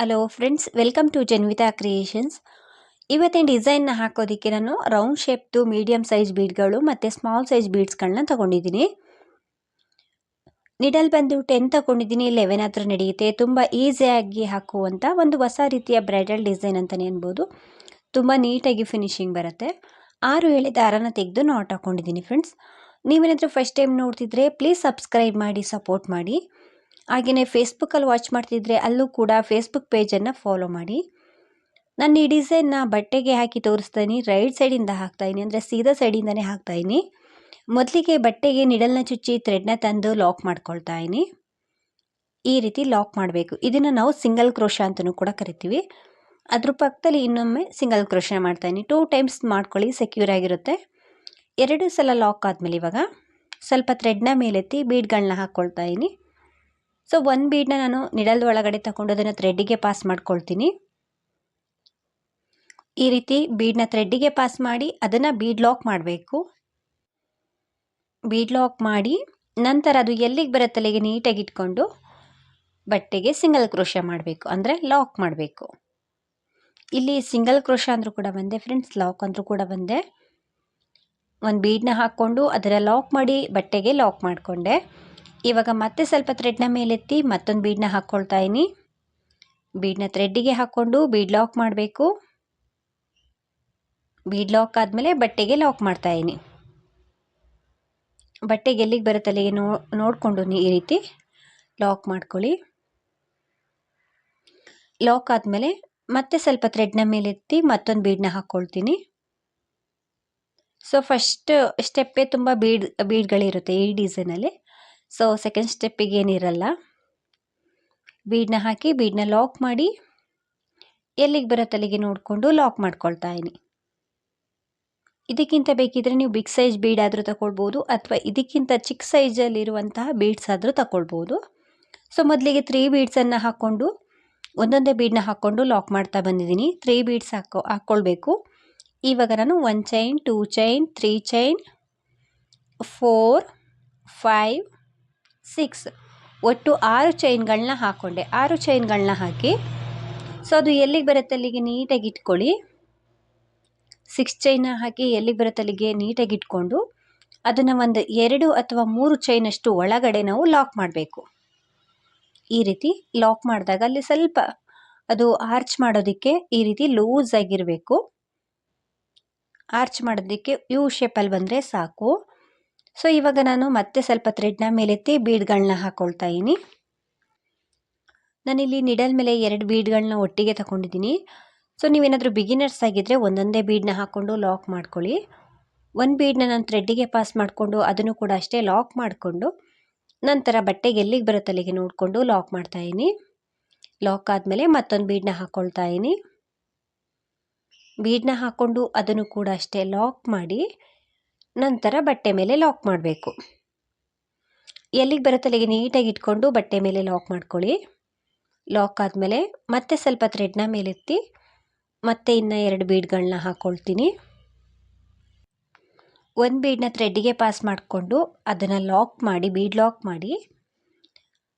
Hello friends welcome to Janvitha creations ಇವತ್ತಿನ ಡಿಸೈನ್ನ ಹಾಕೋದಕ್ಕೆ ನಾನು ರೌಂಡ್ ಶೇಪ್ದು ಮೀಡಿಯಮ್ ಸೈಜ್ ಬೀಡ್ಗಳು ಮತ್ತು ಸ್ಮಾಲ್ ಸೈಜ್ ಬೀಡ್ಸ್ಗಳನ್ನ ತೊಗೊಂಡಿದ್ದೀನಿ. ನಿಡಲ್ ಬಂದು ಟೆನ್ ತಗೊಂಡಿದ್ದೀನಿ. ಲೆವೆನ್ ಹತ್ರ ನಡೆಯುತ್ತೆ. ತುಂಬ ಈಸಿಯಾಗಿ ಹಾಕುವಂಥ ಒಂದು ಹೊಸ ರೀತಿಯ ಬ್ರೈಡಲ್ ಡಿಸೈನ್ ಅಂತಲೇ ಅನ್ಬೋದು. ತುಂಬ ನೀಟಾಗಿ ಫಿನಿಶಿಂಗ್ ಬರುತ್ತೆ. ಆರು ಎಳೆ ದಾರನ ತೆಗೆದು ನಾಟ್ ಹಾಕ್ಕೊಂಡಿದ್ದೀನಿ ಫ್ರೆಂಡ್ಸ್ ನೀವೇನಾದರೂ ಫಸ್ಟ್ ಟೈಮ್ ನೋಡ್ತಿದ್ರೆ ಪ್ಲೀಸ್ ಸಬ್ಸ್ಕ್ರೈಬ್ ಮಾಡಿ ಸಪೋರ್ಟ್ ಮಾಡಿ. ಹಾಗೆಯೇ ಫೇಸ್ಬುಕ್ಕಲ್ಲಿ ವಾಚ್ ಮಾಡ್ತಿದ್ರೆ ಅಲ್ಲೂ ಕೂಡ ಫೇಸ್ಬುಕ್ ಪೇಜನ್ನು ಫಾಲೋ ಮಾಡಿ. ನಾನು ಈ ಡಿಸೈನ್ನ ಬಟ್ಟೆಗೆ ಹಾಕಿ ತೋರಿಸ್ತೀನಿ, ರೈಟ್ ಸೈಡಿಂದ ಹಾಕ್ತಾಯಿನಿ ಅಂದರೆ ಸೀದಾ ಸೈಡಿಂದನೇ ಹಾಕ್ತಾಯಿನಿ ಮೊದಲಿಗೆ ಬಟ್ಟೆಗೆ ನಿಡಲ್ನ ಚುಚ್ಚಿ ಥ್ರೆಡ್ನ ತಂದು ಲಾಕ್ ಮಾಡ್ಕೊಳ್ತಾ ಇದ್ದೀನಿ ಈ ರೀತಿ ಲಾಕ್ ಮಾಡಬೇಕು. ಇದನ್ನು ನಾವು ಸಿಂಗಲ್ ಕ್ರೋಶ ಅಂತಲೂ ಕೂಡ ಕರಿತೀವಿ. ಅದ್ರ ಪಕ್ಕದಲ್ಲಿ ಇನ್ನೊಮ್ಮೆ ಸಿಂಗಲ್ ಕ್ರೋಶ ಮಾಡ್ತಾಯಿನಿ ಟೂ ಟೈಮ್ಸ್ ಮಾಡ್ಕೊಳ್ಳಿ, ಸೆಕ್ಯೂರ್ ಆಗಿರುತ್ತೆ. ಎರಡು ಸಲ ಲಾಕ್ ಆದಮೇಲೆ ಇವಾಗ ಸ್ವಲ್ಪ ಥ್ರೆಡ್ನ ಮೇಲೆತ್ತಿ ಬೀಡ್ಗಳನ್ನ ಹಾಕ್ಕೊಳ್ತಾ ಸೊ ಒಂದು ಬೀಡನ್ನ ನಾನು ನಿಡಲ್ ಒಳಗಡೆ ತಗೊಂಡು ಅದನ್ನು ಥ್ರೆಡ್ಡಿಗೆ ಪಾಸ್ ಮಾಡ್ಕೊಳ್ತೀನಿ. ಈ ರೀತಿ ಬೀಡನ್ನ ಥ್ರೆಡ್ಡಿಗೆ ಪಾಸ್ ಮಾಡಿ ಅದನ್ನು ಬೀಡ್ ಲಾಕ್ ಮಾಡಬೇಕು. ಬೀಡ್ ಲಾಕ್ ಮಾಡಿ ನಂತರ ಅದು ಎಲ್ಲಿಗೆ ಬರುತ್ತೆ ಅಲ್ಲಿಗೆ ನೀಟಾಗಿ ಇಟ್ಕೊಂಡು ಬಟ್ಟೆಗೆ ಸಿಂಗಲ್ ಕ್ರೋಶ ಮಾಡಬೇಕು, ಅಂದರೆ ಲಾಕ್ ಮಾಡಬೇಕು. ಇಲ್ಲಿ ಸಿಂಗಲ್ ಕ್ರೋಶ ಅಂದರೂ ಕೂಡ ಬಂದೆ ಫ್ರೆಂಡ್ಸ್ ಲಾಕ್ ಅಂದರೂ ಕೂಡ ಬಂದೆ. ಒಂದು ಬೀಡನ್ನ ಹಾಕ್ಕೊಂಡು ಅದರ ಲಾಕ್ ಮಾಡಿ ಬಟ್ಟೆಗೆ ಲಾಕ್ ಮಾಡಿಕೊಂಡೆ. ಇವಾಗ ಮತ್ತೆ ಸ್ವಲ್ಪ ಥ್ರೆಡ್ನ ಮೇಲೆತ್ತಿ ಮತ್ತೊಂದು ಬೀಡನ್ನ ಹಾಕ್ಕೊಳ್ತಾ ಇದ್ದೀನಿ ಬೀಡನ್ನ ಥ್ರೆಡ್ಡಿಗೆ ಹಾಕ್ಕೊಂಡು ಬೀಡ್ ಲಾಕ್ ಮಾಡಬೇಕು. ಬೀಡ್ ಲಾಕ್ ಆದಮೇಲೆ ಬಟ್ಟೆಗೆ ಲಾಕ್ ಮಾಡ್ತಾ ಇದ್ದೀನಿ ಬಟ್ಟೆಗೆ ಎಲ್ಲಿಗೆ ಬರುತ್ತೆ ಅಲ್ಲಿಗೆ ನೋ ನೋಡಿಕೊಂಡು ಈ ರೀತಿ ಲಾಕ್ ಮಾಡ್ಕೊಳ್ಳಿ. ಲಾಕ್ ಆದಮೇಲೆ ಮತ್ತೆ ಸ್ವಲ್ಪ ಥ್ರೆಡ್ನ ಮೇಲೆತ್ತಿ ಮತ್ತೊಂದು ಬೀಡನ್ನ ಹಾಕ್ಕೊಳ್ತೀನಿ ಸೊ ಫಸ್ಟ್ ಸ್ಟೆಪ್ಪೇ ತುಂಬ ಬೀಡ್ ಬೀಡ್ಗಳಿರುತ್ತೆ ಈ ಡಿಸೈನಲ್ಲಿ ಸೊ ಸೆಕೆಂಡ್ ಸ್ಟೆಪ್ಪಿಗೆ ಏನಿರಲ್ಲ ಬೀಡನ್ನ ಹಾಕಿ ಬೀಡನ್ನ ಲಾಕ್ ಮಾಡಿ, ಎಲ್ಲಿಗೆ ಬರುತ್ತೆ ಅಲ್ಲಿಗೆ ನೋಡಿಕೊಂಡು ಲಾಕ್ ಮಾಡ್ಕೊಳ್ತಾ ಇದ್ದೀನಿ ಇದಕ್ಕಿಂತ ಬೇಕಿದ್ರೆ ನೀವು ಬಿಗ್ ಸೈಜ್ ಬೀಡ್ ಆದರೂ ತಗೊಳ್ಬೋದು ಅಥವಾ ಇದಕ್ಕಿಂತ ಚಿಕ್ಕ ಸೈಜಲ್ಲಿರುವಂತಹ ಬೀಡ್ಸ್ ಆದರೂ ತಗೊಳ್ಬೋದು ಸೊ ಮೊದಲಿಗೆ ತ್ರೀ ಬೀಡ್ಸನ್ನು ಹಾಕ್ಕೊಂಡು, ಒಂದೊಂದೇ ಬೀಡನ್ನ ಹಾಕ್ಕೊಂಡು ಲಾಕ್ ಮಾಡ್ತಾ ಬಂದಿದ್ದೀನಿ. ತ್ರೀ ಬೀಡ್ಸ್ ಹಾಕೋ, ಹಾಕ್ಕೊಳ್ಬೇಕು. ಇವಾಗ ನಾನು one chain two chain three chain four five six. ಒಟ್ಟು ಆರು ಚೈನ್ಗಳನ್ನ ಹಾಕ್ಕೊಂಡೆ ಆರು ಚೈನ್ಗಳನ್ನ ಹಾಕಿ, ಸೊ ಅದು ಎಲ್ಲಿಗೆ ಬರುತ್ತೆ ಅಲ್ಲಿಗೆ ನೀಟಾಗಿ ಇಟ್ಕೊಳ್ಳಿ. ಸಿಕ್ಸ್ ಚೈನ ಹಾಕಿ ಎಲ್ಲಿಗೆ ಬರುತ್ತೆ ಅಲ್ಲಿಗೆ ನೀಟಾಗಿ ಇಟ್ಕೊಂಡು, ಅದನ್ನು ಒಂದು ಎರಡು ಅಥವಾ ಮೂರು ಚೈನಷ್ಟು ಒಳಗಡೆ ನಾವು ಲಾಕ್ ಮಾಡಬೇಕು. ಈ ರೀತಿ ಲಾಕ್ ಮಾಡಿದಾಗ ಅಲ್ಲಿ ಸ್ವಲ್ಪ ಅದು ಆರ್ಚ್ ಮಾಡೋದಕ್ಕೆ ಈ ರೀತಿ ಲೂಸ್ ಆಗಿರಬೇಕು ಆರ್ಚ್ ಮಾಡೋದಕ್ಕೆ ಯು ಶೇಪಲ್ಲಿ ಬಂದರೆ ಸಾಕು. ಸೊ ಇವಾಗ ನಾನು ಮತ್ತೆ ಸ್ವಲ್ಪ ಥ್ರೆಡ್ನ ಮೇಲೆತ್ತಿ ಬೀಡ್ಗಳನ್ನ ಹಾಕ್ಕೊಳ್ತಾ ಇದ್ದೀನಿ. ನಾನಿಲ್ಲಿ ನಿಡಲ್ ಮೇಲೆ ಎರಡು ಬೀಡ್ಗಳನ್ನ ಒಟ್ಟಿಗೆ ತಗೊಂಡಿದ್ದೀನಿ. ಸೊ ನೀವೇನಾದರೂ ಬಿಗಿನರ್ಸ್ ಆಗಿದ್ದರೆ ಒಂದೊಂದೇ ಬೀಡನ್ನ ಹಾಕ್ಕೊಂಡು ಲಾಕ್ ಮಾಡ್ಕೊಳ್ಳಿ. ಒಂದು ಬೀಡನ್ನ ನಾನು ಥ್ರೆಡ್ಡಿಗೆ ಪಾಸ್ ಮಾಡಿಕೊಂಡು ಅದನ್ನು ಕೂಡ ಅಷ್ಟೇ ಲಾಕ್ ಮಾಡಿಕೊಂಡು ನಂತರ ಬಟ್ಟೆಗೆ ಎಲ್ಲಿಗೆ ಬರುತ್ತೆ ಅಲ್ಲಿಗೆ ನೋಡಿಕೊಂಡು ಲಾಕ್ ಮಾಡ್ತಾಯಿದ್ದೀನಿ ಲಾಕ್ ಆದಮೇಲೆ ಮತ್ತೊಂದು ಬೀಡನ್ನ ಹಾಕ್ಕೊಳ್ತಾ ಇದ್ದೀನಿ. ಬೀಡನ್ನ ಹಾಕ್ಕೊಂಡು ಅದನ್ನು ಕೂಡ ಅಷ್ಟೇ ಲಾಕ್ ಮಾಡಿ ನಂತರ ಬಟ್ಟೆ ಮೇಲೆ ಲಾಕ್ ಮಾಡಬೇಕು. ಎಲ್ಲಿಗೆ ಬರುತ್ತೆ ಅಲ್ಲಿಗೆ ನೀಟಾಗಿ ಇಟ್ಕೊಂಡು ಬಟ್ಟೆ ಮೇಲೆ ಲಾಕ್ ಮಾಡ್ಕೊಳ್ಳಿ. ಲಾಕ್ ಆದಮೇಲೆ ಮತ್ತೆ ಸ್ವಲ್ಪ ಥ್ರೆಡ್ನ ಮೇಲೆತ್ತಿ ಮತ್ತೆ ಇನ್ನು ಎರಡು ಬೀಡ್ಗಳನ್ನ ಹಾಕ್ಕೊಳ್ತೀನಿ ಒಂದು ಬೀಡನ್ನ ಥ್ರೆಡ್ಡಿಗೆ ಪಾಸ್ ಮಾಡಿಕೊಂಡು ಅದನ್ನು ಲಾಕ್ ಮಾಡಿ ಬೀಡ್ ಲಾಕ್ ಮಾಡಿ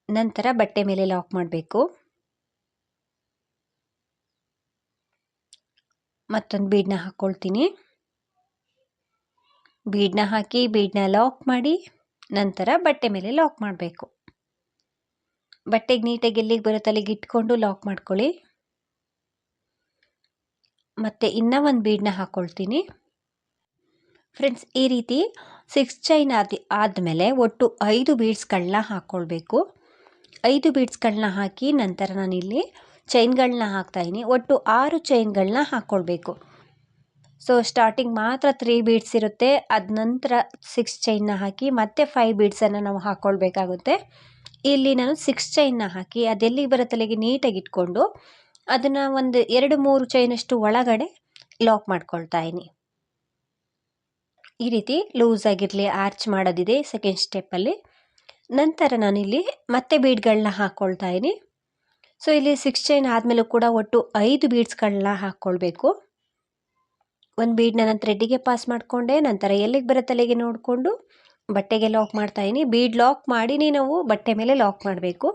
ನಂತರ ಬಟ್ಟೆ ಮೇಲೆ ಲಾಕ್ ಮಾಡಬೇಕು. ಮತ್ತೊಂದು ಬೀಡನ್ನ ಹಾಕ್ಕೊಳ್ತೀನಿ ಬೀಡನ್ನ ಹಾಕಿ ಬೀಡನ್ನ ಲಾಕ್ ಮಾಡಿ, ನಂತರ ಬಟ್ಟೆ ಮೇಲೆ ಲಾಕ್ ಮಾಡಬೇಕು. ಬಟ್ಟೆಗೆ ನೀಟಾಗಿ ಎಲ್ಲಿಗೆ ಬರುತ್ತೆ ಅಲ್ಲಿಗೆ ಇಟ್ಕೊಂಡು ಲಾಕ್ ಮಾಡ್ಕೊಳ್ಳಿ. ಮತ್ತು ಇನ್ನೂ ಒಂದು ಬೀಡನ್ನ ಹಾಕ್ಕೊಳ್ತೀನಿ ಫ್ರೆಂಡ್ಸ್, ಈ ರೀತಿ ಸಿಕ್ಸ್ ಚೈನ್ ಆದ ಆದಮೇಲೆ ಒಟ್ಟು ಐದು ಬೀಡ್ಸ್ಗಳನ್ನ ಹಾಕ್ಕೊಳ್ಬೇಕು ಐದು ಬೀಡ್ಸ್ಗಳನ್ನ ಹಾಕಿ ನಂತರ ನಾನಿಲ್ಲಿ ಚೈನ್ಗಳನ್ನ ಹಾಕ್ತಾಯಿನಿ ಒಟ್ಟು ಆರು ಚೈನ್ಗಳನ್ನ ಹಾಕ್ಕೊಳ್ಬೇಕು ಸೊ ಸ್ಟಾರ್ಟಿಂಗ್ ಮಾತ್ರ ತ್ರೀ ಬೀಡ್ಸ್ ಇರುತ್ತೆ. ಅದ ನಂತರ ಸಿಕ್ಸ್ ಚೈನ್ನ ಹಾಕಿ ಮತ್ತೆ ಫೈವ್ ಬೀಡ್ಸನ್ನು ನಾವು ಹಾಕ್ಕೊಳ್ಬೇಕಾಗುತ್ತೆ ಇಲ್ಲಿ ನಾನು ಸಿಕ್ಸ್ ಚೈನ್ನ ಹಾಕಿ ಅದೆಲ್ಲಿ ಬರೋ ಅಲ್ಲಿಗೆ ನೀಟಾಗಿ ಇಟ್ಕೊಂಡು ಅದನ್ನು ಒಂದು ಎರಡು ಮೂರು ಚೈನಷ್ಟು ಒಳಗಡೆ ಲಾಕ್ ಮಾಡ್ಕೊಳ್ತಾ ಇದ್ದೀನಿ ಈ ರೀತಿ ಲೂಸ್ ಆಗಿರಲಿ ಆರ್ಚ್ ಮಾಡೋದಿದೆ ಸೆಕೆಂಡ್ ಸ್ಟೆಪ್ಪಲ್ಲಿ ನಂತರ ನಾನಿಲ್ಲಿ ಮತ್ತೆ ಬೀಡ್ಗಳನ್ನ ಹಾಕ್ಕೊಳ್ತಾ ಇದ್ದೀನಿ ಸೊ ಇಲ್ಲಿ ಸಿಕ್ಸ್ ಚೈನ್ ಆದಮೇಲೂ ಕೂಡ ಒಟ್ಟು ಐದು ಬೀಡ್ಸ್ಗಳನ್ನ ಹಾಕ್ಕೊಳ್ಬೇಕು ಒಂದು ಬೀಡನ್ನ ನಾನು ಥ್ರೆಡ್ಡಿಗೆ ಪಾಸ್ ಮಾಡಿಕೊಂಡೆ, ನಂತರ ಎಲ್ಲಿಗೆ ಬರೋ ತಲೆಗೆ ನೋಡಿಕೊಂಡು ಬಟ್ಟೆಗೆ ಲಾಕ್ ಮಾಡ್ತಾಯಿನಿ ಬೀಡ್ ಲಾಕ್ ಮಾಡಿನೇ ನಾವು ಬಟ್ಟೆ ಮೇಲೆ ಲಾಕ್ ಮಾಡಬೇಕು.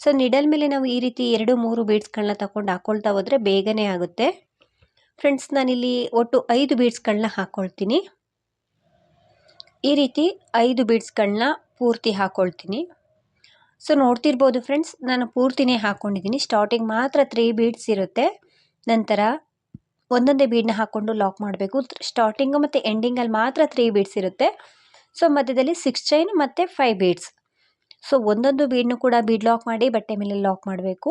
ಸೊ ನಿಡಲ್ ಮೇಲೆ ನಾವು ಈ ರೀತಿ ಎರಡು, ಮೂರು ಬೀಡ್ಸ್ಗಳನ್ನ ತಗೊಂಡು ಹಾಕ್ಕೊಳ್ತಾ ಹೋದರೆ ಬೇಗನೆ ಆಗುತ್ತೆ. ಫ್ರೆಂಡ್ಸ್ ನಾನಿಲ್ಲಿ ಒಟ್ಟು ಐದು ಬೀಡ್ಸ್ಗಳನ್ನ ಹಾಕ್ಕೊಳ್ತೀನಿ ಈ ರೀತಿ ಐದು ಬೀಡ್ಸ್ಗಳನ್ನ ಪೂರ್ತಿ ಹಾಕ್ಕೊಳ್ತೀನಿ ಸೊ ನೋಡ್ತಿರ್ಬೋದು ಫ್ರೆಂಡ್ಸ್ ನಾನು ಪೂರ್ತಿನೇ ಹಾಕ್ಕೊಂಡಿದ್ದೀನಿ ಸ್ಟಾರ್ಟಿಂಗ್ ಮಾತ್ರ ತ್ರೀ ಬೀಡ್ಸ್ ಇರುತ್ತೆ. ನಂತರ ಒಂದೊಂದೇ ಬೀಡನ್ನ ಹಾಕ್ಕೊಂಡು ಲಾಕ್ ಮಾಡಬೇಕು. ಸ್ಟಾರ್ಟಿಂಗು ಮತ್ತು ಎಂಡಿಂಗಲ್ಲಿ ಮಾತ್ರ ತ್ರೀ ಬೀಡ್ಸ್ ಇರುತ್ತೆ. ಸೊ ಮಧ್ಯದಲ್ಲಿ ಸಿಕ್ಸ್ ಚೈನ್ ಮತ್ತು ಫೈವ್ ಬೀಡ್ಸ್ ಸೊ ಒಂದೊಂದು ಬೀಡ್ನು ಕೂಡ ಬೀಡ್ ಲಾಕ್ ಮಾಡಿ ಬಟ್ಟೆ ಮೇಲೆ ಲಾಕ್ ಮಾಡಬೇಕು.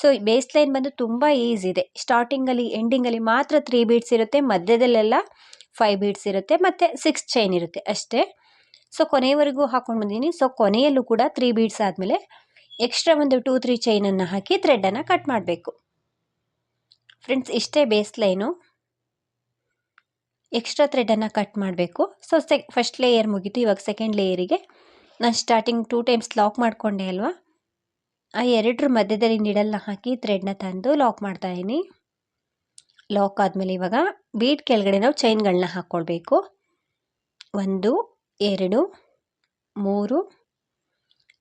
ಸೊ ಬೇಸ್ ಲೈನ್ ಬಂದು ತುಂಬ ಈಸಿ ಇದೆ. ಸ್ಟಾರ್ಟಿಂಗಲ್ಲಿ ಎಂಡಿಂಗಲ್ಲಿ ಮಾತ್ರ ತ್ರೀ ಬೀಡ್ಸ್ ಇರುತ್ತೆ. ಮಧ್ಯದಲ್ಲೆಲ್ಲ ಫೈವ್ ಬೀಡ್ಸ್ ಇರುತ್ತೆ. ಮತ್ತು ಸಿಕ್ಸ್ ಚೈನ್ ಇರುತ್ತೆ ಅಷ್ಟೇ. ಸೊ ಕೊನೆಯವರೆಗೂ ಹಾಕೊಂಡು ಬಂದೀನಿ ಸೊ ಕೊನೆಯಲ್ಲೂ ಕೂಡ ತ್ರೀ ಬೀಡ್ಸ್ ಆದಮೇಲೆ ಎಕ್ಸ್ಟ್ರಾ ಒಂದು ಟೂ ತ್ರೀ ಚೈನನ್ನು ಹಾಕಿ ಥ್ರೆಡನ್ನು ಕಟ್ ಮಾಡಬೇಕು. ಫ್ರೆಂಡ್ಸ್ ಇಷ್ಟೇ ಬೇಸ್ ಲೈನು ಎಕ್ಸ್ಟ್ರಾ ಥ್ರೆಡನ್ನು ಕಟ್ ಮಾಡಬೇಕು. ಸೊ ಸೆ ಫಸ್ಟ್ ಲೇಯರ್ ಮುಗೀತು, ಇವಾಗ ಸೆಕೆಂಡ್ ಲೇಯರಿಗೆ ನಾನು ಸ್ಟಾರ್ಟಿಂಗ್ ಟೂ ಟೈಮ್ಸ್ ಲಾಕ್ ಮಾಡಿಕೊಂಡೆ ಅಲ್ವಾ? ಆ ಎರಡರ ಮಧ್ಯದಲ್ಲಿ ನಿಡಲ್ನ ಹಾಕಿ ಥ್ರೆಡ್ನ ತಂದು ಲಾಕ್ ಮಾಡ್ತಾಯಿದ್ದೀನಿ ಲಾಕ್ ಆದಮೇಲೆ ಇವಾಗ ಬೀಟ್ ಕೆಳಗಡೆ ನಾವು ಚೈನ್ಗಳನ್ನ ಹಾಕ್ಕೊಳ್ಬೇಕು ಒಂದು, ಎರಡು, ಮೂರು,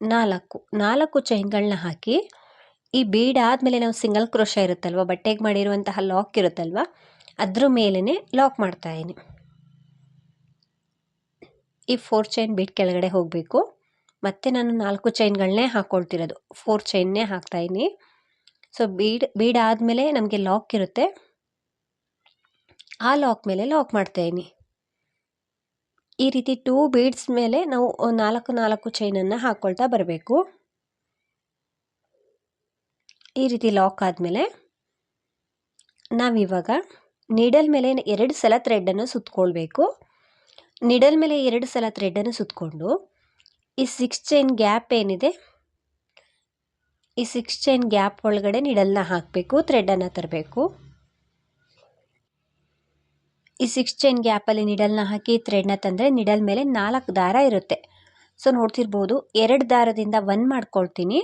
ನಾಲ್ಕು. ನಾಲ್ಕು ಚೈನ್ಗಳನ್ನ ಹಾಕಿ ಈ ಬೀಡ್ ಆದಮೇಲೆ ನಾವು ಸಿಂಗಲ್ ಕ್ರೋಶ ಇರುತ್ತಲ್ವ, ಬಟ್ಟೆಗೆ ಮಾಡಿರುವಂತಹ ಲಾಕ್ ಇರುತ್ತಲ್ವ, ಅದ್ರ ಮೇಲೇ ಲಾಕ್ ಮಾಡ್ತಾ ಇದ್ದೀನಿ. ಈ ಫೋರ್ ಚೈನ್ ಬೀಟ್ ಕೆಳಗಡೆ ಹೋಗಬೇಕು. ಮತ್ತೆ ನಾನು ನಾಲ್ಕು ಚೈನ್ಗಳನ್ನೇ ಹಾಕ್ಕೊಳ್ತಿರೋದು ಫೋರ್ ಚೈನ್ನೇ ಹಾಕ್ತಾಯಿದ್ದೀನಿ ಸೊ ಬೀಡ್ ಬೀಡ್ ಆದಮೇಲೆ ನಮಗೆ ಲಾಕ್ ಇರುತ್ತೆ. ಆ ಲಾಕ್ ಮೇಲೆ ಲಾಕ್ ಮಾಡ್ತಾ ಮಾಡ್ತಾಯಿದ್ದೀನಿ ಈ ರೀತಿ ಟೂ ಬೀಡ್ಸ್ ಮೇಲೆ ನಾವು ನಾಲ್ಕು ನಾಲ್ಕು ಚೈನನ್ನು ಹಾಕ್ಕೊಳ್ತಾ ಬರಬೇಕು. ಈ ರೀತಿ ಲಾಕ್ ಆದಮೇಲೆ ನಾವಿವಾಗ ನೀಡಲ್ ಮೇಲೆ ಎರಡು ಸಲ ಥ್ರೆಡನ್ನು ಸುತ್ತಕೊಳ್ಬೇಕು ನಿಡಲ್ ಮೇಲೆ ಎರಡು ಸಲ ಥ್ರೆಡನ್ನು ಸುತ್ತಕೊಂಡು ಈ ಸಿಕ್ಸ್ ಚೈನ್ ಗ್ಯಾಪ್ ಏನಿದೆ, ಈ ಸಿಕ್ಸ್ ಚೈನ್ ಗ್ಯಾಪ್ ಒಳಗಡೆ ನಿಡಲ್ನ ಹಾಕಬೇಕು ಥ್ರೆಡ್ಡನ್ನು ತರಬೇಕು. ಈ ಸಿಕ್ಸ್ ಚೈನ್ ಗ್ಯಾಪಲ್ಲಿ ನಿಡಲ್ನ ಹಾಕಿ ಥ್ರೆಡ್ನ ತಂದರೆ ನಿಡಲ್ ಮೇಲೆ ನಾಲ್ಕು ದಾರ ಇರುತ್ತೆ. ಸೊ ನೋಡ್ತಿರ್ಬೋದು, ಎರಡು ದಾರದಿಂದ ಒನ್ ಮಾಡ್ಕೊಳ್ತೀನಿ.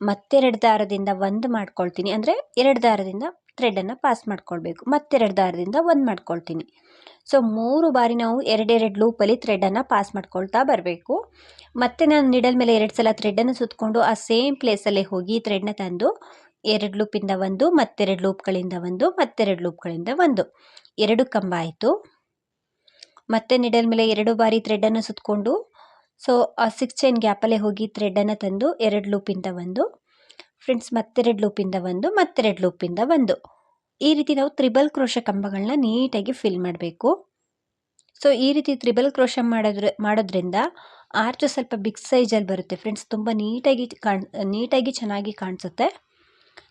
ಮತ್ತೆರಡು ದಾರದಿಂದ ಒಂದು ಮಾಡ್ಕೊಳ್ತೀನಿ. ಅಂದರೆ ಎರಡು ದಾರದಿಂದ ಥ್ರೆಡನ್ನು ಪಾಸ್ ಮಾಡ್ಕೊಳ್ಬೇಕು. ಮತ್ತೆರಡು ದಾರದಿಂದ ಒಂದು ಮಾಡ್ಕೊಳ್ತೀನಿ. ಸೊ ಮೂರು ಬಾರಿ ನಾವು ಎರಡೆರಡು ಲೂಪಲ್ಲಿ ಥ್ರೆಡನ್ನು ಪಾಸ್ ಮಾಡ್ಕೊಳ್ತಾ ಬರಬೇಕು. ಮತ್ತೆ ನಾನು ನಿಡಲ್ ಮೇಲೆ ಎರಡು ಸಲ ಥ್ರೆಡನ್ನು ಸುತ್ತಕೊಂಡು ಆ ಸೇಮ್ ಪ್ಲೇಸಲ್ಲೇ ಹೋಗಿ ಥ್ರೆಡ್ನ ತಂದು ಎರಡು ಲೂಪಿಂದ ಒಂದು ಮತ್ತೆರಡು ಲೂಪ್ಗಳಿಂದ ಒಂದು ಮತ್ತೆರಡು ಲೂಪ್ಗಳಿಂದ ಒಂದು. ಎರಡು ಕಂಬ ಆಯಿತು. ಮತ್ತೆ ನಿಡಲ್ ಮೇಲೆ ಎರಡು ಬಾರಿ ಥ್ರೆಡನ್ನು ಸುತ್ತಕೊಂಡು ಸೊ ಆ ಸಿಕ್ಸ್ ಚೈನ್ ಗ್ಯಾಪಲ್ಲೇ ಹೋಗಿ ಥ್ರೆಡನ್ನು ತಂದು ಎರಡು ಲೂಪಿಂದ ಒಂದು. ಫ್ರೆಂಡ್ಸ್ ಮತ್ತೆರಡು ಲೂಪಿಂದ ಒಂದು ಮತ್ತೆರಡು ಲೂಪಿಂದ ಒಂದು. ಈ ರೀತಿ ನಾವು ತ್ರಿಬಲ್ ಕ್ರೋಶ ಕಂಬಗಳನ್ನ ನೀಟಾಗಿ ಫಿಲ್ ಮಾಡಬೇಕು. ಸೊ ಈ ರೀತಿ ತ್ರಿಬಲ್ ಕ್ರೋಶ ಮಾಡೋದ್ರ, ಮಾಡೋದ್ರಿಂದ ಆರ್ಚು ಸ್ವಲ್ಪ ಬಿಗ್ ಸೈಜಲ್ಲಿ ಬರುತ್ತೆ. ಫ್ರೆಂಡ್ಸ್ ತುಂಬ ನೀಟಾಗಿ ಕಾಣ್, ನೀಟಾಗಿ ಚೆನ್ನಾಗಿ ಕಾಣಿಸುತ್ತೆ.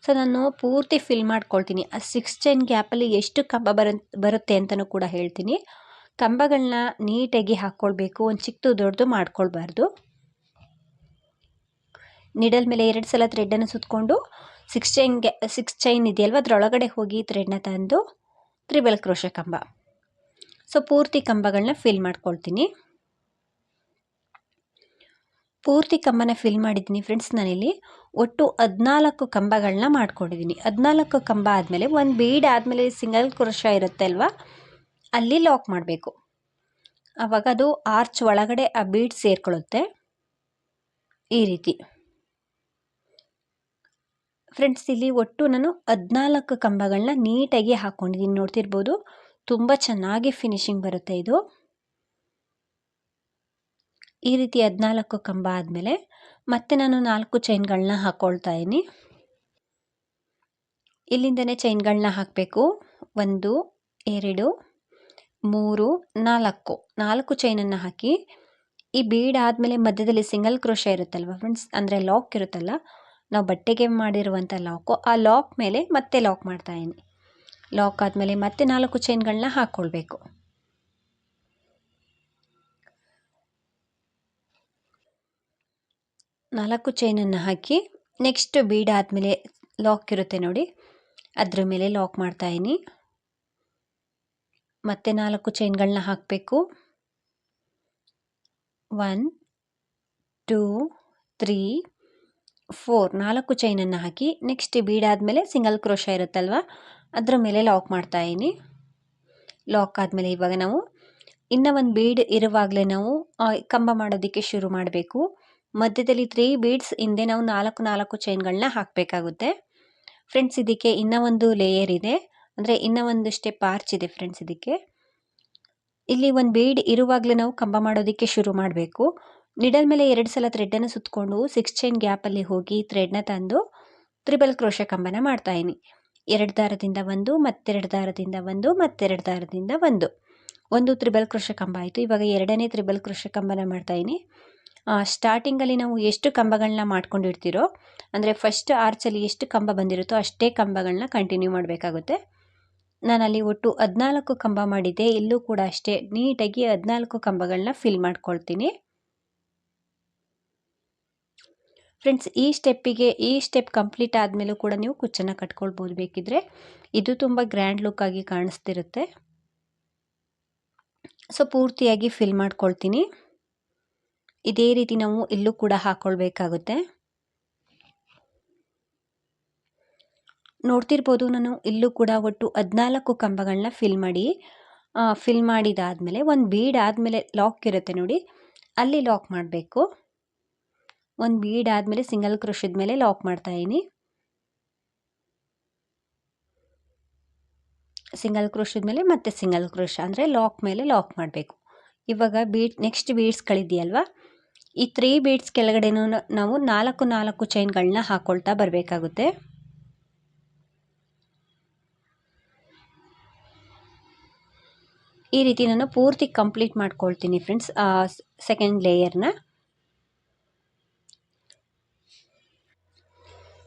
ಸೊ ನಾನು ಪೂರ್ತಿ ಫಿಲ್ ಮಾಡ್ಕೊಳ್ತೀನಿ. ಆ ಸಿಕ್ಸ್ ಚೈನ್ ಗ್ಯಾಪಲ್ಲಿ ಎಷ್ಟು ಕಂಬ ಬರ ಬರುತ್ತೆ ಅಂತಲೂ ಕೂಡ ಹೇಳ್ತೀನಿ. ಕಂಬಗಳನ್ನ ನೀಟಾಗಿ ಹಾಕ್ಕೊಳ್ಬೇಕು, ಒಂದು ಚಿಕ್ಕದು ದೊಡ್ಡದು ಮಾಡ್ಕೊಳ್ಬಾರ್ದು. ನಿಡಲ್ ಮೇಲೆ ಎರಡು ಸಲ ಥ್ರೆಡನ್ನು ಸುತ್ತಕೊಂಡು ಸಿಕ್ಸ್ ಚೈನ್ಗೆ ಸಿಕ್ಸ್ ಚೈನ್ ಇದೆಯಲ್ವ, ಅದರೊಳಗಡೆ ಹೋಗಿ ಥ್ರೆಡ್ನ ತಂದು ತ್ರಿಬಲ್ ಕ್ರೋಶ ಕಂಬ. ಸೊ ಪೂರ್ತಿ ಕಂಬಗಳನ್ನ ಫಿಲ್ ಮಾಡ್ಕೊಳ್ತೀನಿ. ಪೂರ್ತಿ ಕಂಬನ ಫಿಲ್ ಮಾಡಿದ್ದೀನಿ ಫ್ರೆಂಡ್ಸ್ ನಾನಿಲ್ಲಿ. ಒಟ್ಟು ಹದಿನಾಲ್ಕು ಕಂಬಗಳನ್ನ ಮಾಡ್ಕೊಂಡಿದ್ದೀನಿ ಹದಿನಾಲ್ಕು ಕಂಬ ಆದಮೇಲೆ, ಒಂದು ಬೀಡ್ ಆದಮೇಲೆ ಸಿಂಗಲ್ ಕ್ರೋಶ ಇರುತ್ತೆ ಅಲ್ವಾ ಅಲ್ಲಿ ಲಾಕ್ ಮಾಡಬೇಕು. ಆವಾಗ ಅದು ಆರ್ಚ್ ಒಳಗಡೆ ಆ ಬೀಡ್ ಸೇರ್ಕೊಳ್ಳುತ್ತೆ. ಈ ರೀತಿ. ಫ್ರೆಂಡ್ಸ್ ಇಲ್ಲಿ ಒಟ್ಟು ನಾನು ಹದಿನಾಲ್ಕು ಕಂಬಗಳನ್ನ ನೀಟಾಗಿ ಹಾಕ್ಕೊಂಡಿದ್ದೀನಿ ನೋಡ್ತಿರ್ಬೋದು, ತುಂಬ ಚೆನ್ನಾಗಿ ಫಿನಿಶಿಂಗ್ ಬರುತ್ತೆ ಇದು. ಈ ರೀತಿ ಹದಿನಾಲ್ಕು ಕಂಬ ಆದಮೇಲೆ ಮತ್ತೆ ನಾನು ನಾಲ್ಕು ಚೈನ್ಗಳನ್ನ ಹಾಕ್ಕೊಳ್ತಾ ಇದ್ದೀನಿ. ಇಲ್ಲಿಂದನೇ ಚೈನ್ಗಳನ್ನ ಹಾಕಬೇಕು. ಒಂದು, ಎರಡು ಮೂರು, ನಾಲ್ಕು. ನಾಲ್ಕು ಚೈನನ್ನು ಹಾಕಿ, ಈ ಬೀಡ್ ಆದಮೇಲೆ ಮಧ್ಯದಲ್ಲಿ ಸಿಂಗಲ್ ಕ್ರೋಶ ಇರುತ್ತಲ್ವ ಫ್ರೆಂಡ್ಸ್ ಅಂದರೆ ಲಾಕ್ ಇರುತ್ತಲ್ಲ? ನಾವು ಬಟ್ಟೆಗೆ ಮಾಡಿರುವಂಥ ಲಾಕು ಆ ಲಾಕ್ ಮೇಲೆ ಮತ್ತೆ ಲಾಕ್ ಮಾಡ್ತಾ ಇದ್ದೀನಿ. ಲಾಕ್ ಆದಮೇಲೆ ಮತ್ತೆ ನಾಲ್ಕು ಚೈನ್ಗಳನ್ನ ಹಾಕ್ಕೊಳ್ಬೇಕು ನಾಲ್ಕು ಚೈನನ್ನು ಹಾಕಿ ನೆಕ್ಸ್ಟ್ ಬೀಡ್ ಆದಮೇಲೆ ಲಾಕ್ ಇರುತ್ತೆ ನೋಡಿ. ಅದ್ರ ಮೇಲೆ ಲಾಕ್ ಮಾಡ್ತಾಯಿದ್ದೀನಿ ಮತ್ತೆ ನಾಲ್ಕು ಚೈನ್ಗಳನ್ನ ಹಾಕಬೇಕು. ಒನ್ ಟೂ ತ್ರೀ ಫೋರ್ ನಾಲ್ಕು ಚೈನನ್ನು ಹಾಕಿ ನೆಕ್ಸ್ಟ್ ಬೀಡ್ ಆದಮೇಲೆ ಸಿಂಗಲ್ ಕ್ರೋಶ ಇರುತ್ತಲ್ವ? ಅದರ ಮೇಲೆ ಲಾಕ್ ಮಾಡ್ತಾ ಇದ್ದೀನಿ. ಲಾಕ್ ಆದಮೇಲೆ ಇವಾಗ ನಾವು ಇನ್ನೂ ಒಂದು ಬೀಡ್ ಇರುವಾಗಲೇ ನಾವು ಕಂಬ ಮಾಡೋದಕ್ಕೆ ಶುರು ಮಾಡಬೇಕು. ಮಧ್ಯದಲ್ಲಿ ತ್ರೀ ಬೀಡ್ಸ್ ಹಿಂದೆ ನಾವು ನಾಲ್ಕು ನಾಲ್ಕು ಚೈನ್ಗಳನ್ನ ಹಾಕಬೇಕಾಗುತ್ತೆ. ಫ್ರೆಂಡ್ಸ್ ಇದಕ್ಕೆ ಇನ್ನೂ ಒಂದು ಲೇಯರ್ ಇದೆ. ಅಂದರೆ ಇನ್ನೂ ಒಂದು ಸ್ಟೆಪ್ ಆರ್ಚ್ ಇದೆ ಫ್ರೆಂಡ್ಸ್ ಇದಕ್ಕೆ. ಇಲ್ಲಿ ಒಂದು ಬೀಡ್ ಇರುವಾಗಲೇ ನಾವು ಕಂಬ ಮಾಡೋದಕ್ಕೆ ಶುರು ಮಾಡಬೇಕು. ನಿಡಲ್ ಮೇಲೆ ಎರಡು ಸಲ ಥ್ರೆಡ್ಡನ್ನು ಸುತ್ತಕೊಂಡು ಸಿಕ್ಸ್ ಚೈನ್ ಗ್ಯಾಪಲ್ಲಿ ಹೋಗಿ ಥ್ರೆಡ್ನ ತಂದು ತ್ರಿಬಲ್ ಕ್ರೋಶ ಕಂಬನ ಮಾಡ್ತಾಯಿನಿ ಎರಡು ದಾರದಿಂದ ಒಂದು, ಮತ್ತೆರಡು ದಾರದಿಂದ ಒಂದು, ಮತ್ತೆರಡು ದಾರದಿಂದ ಒಂದು. ಒಂದು ತ್ರಿಬಲ್ ಕ್ರೋಶ ಕಂಬ ಆಯಿತು. ಇವಾಗ ಎರಡನೇ ತ್ರಿಬಲ್ ಕ್ರೋಶ ಕಂಬನ ಮಾಡ್ತಾಯಿನಿ ಸ್ಟಾರ್ಟಿಂಗಲ್ಲಿ ನಾವು ಎಷ್ಟು ಕಂಬಗಳನ್ನ ಮಾಡ್ಕೊಂಡಿರ್ತೀರೋ, ಅಂದರೆ ಫಸ್ಟ್ ಆರ್ಚಲ್ಲಿ ಎಷ್ಟು ಕಂಬ ಬಂದಿರುತ್ತೋ ಅಷ್ಟೇ ಕಂಬಗಳನ್ನ ಕಂಟಿನ್ಯೂ ಮಾಡಬೇಕಾಗುತ್ತೆ. ನಾನಲ್ಲಿ ಒಟ್ಟು ಹದಿನಾಲ್ಕು ಕಂಬ ಮಾಡಿದ್ದೆ. ಇಲ್ಲೂ ಕೂಡ ಅಷ್ಟೇ. ನೀಟಾಗಿ ಹದಿನಾಲ್ಕು ಕಂಬಗಳನ್ನ ಫಿಲ್ ಮಾಡ್ಕೊಳ್ತೀನಿ. ಫ್ರೆಂಡ್ಸ್ ಈ ಸ್ಟೆಪ್ಪಿಗೆ ಈ ಸ್ಟೆಪ್ ಕಂಪ್ಲೀಟ್ ಆದಮೇಲೂ ಕೂಡ ನೀವು ಕುಚ್ಚನ್ನು ಕಟ್ಕೊಳ್ಬೋದು ಬೇಕಿದ್ರೆ. ಇದು ತುಂಬ ಗ್ರ್ಯಾಂಡ್ ಲುಕ್ ಆಗಿ ಕಾಣಿಸ್ತಿರುತ್ತೆ. ಸೊ ಪೂರ್ತಿಯಾಗಿ ಫಿಲ್ ಮಾಡ್ಕೊಳ್ತೀನಿ. ಇದೇ ರೀತಿ ನಾವು ಇಲ್ಲೂ ಕೂಡ ಹಾಕ್ಕೊಳ್ಬೇಕಾಗುತ್ತೆ ನೋಡ್ತಿರ್ಬೋದು, ನಾನು ಇಲ್ಲೂ ಕೂಡ ಒಟ್ಟು ಹದಿನಾಲ್ಕು ಕಂಬಗಳನ್ನ ಫಿಲ್ ಮಾಡಿ ಫಿಲ್ ಮಾಡಿದಾದಮೇಲೆ ಒಂದು ಬೀಡ್ ಆದಮೇಲೆ ಲಾಕ್ ಇರುತ್ತೆ ನೋಡಿ, ಅಲ್ಲಿ ಲಾಕ್ ಮಾಡಬೇಕು. ಒಂದು ಬೀಡ್ ಆದಮೇಲೆ ಸಿಂಗಲ್ ಕ್ರೋಶದ ಮೇಲೆ ಲಾಕ್ ಮಾಡ್ತಾಯಿದ್ದೀನಿ ಸಿಂಗಲ್ ಕ್ರೋಶದ ಮೇಲೆ ಮತ್ತೆ ಸಿಂಗಲ್ ಕ್ರೋಶ ಅಂದರೆ ಲಾಕ್ ಮೇಲೆ ಲಾಕ್ ಮಾಡಬೇಕು. ಇವಾಗ ಬೀಡ್ ನೆಕ್ಸ್ಟ್ ಬೀಡ್ಸ್ಗಳಿದೆಯಲ್ವಾ ಈ ತ್ರೀ ಬೀಡ್ಸ್ ಕೆಳಗಡೆನೂ ನಾವು ನಾಲ್ಕು ನಾಲ್ಕು ಚೈನ್ಗಳನ್ನ ಹಾಕ್ಕೊಳ್ತಾ ಬರಬೇಕಾಗುತ್ತೆ. ಈ ರೀತಿ ನಾನು ಪೂರ್ತಿ ಕಂಪ್ಲೀಟ್ ಮಾಡ್ಕೊಳ್ತೀನಿ ಫ್ರೆಂಡ್ಸ್ ಸೆಕೆಂಡ್ ಲೇಯರ್ನ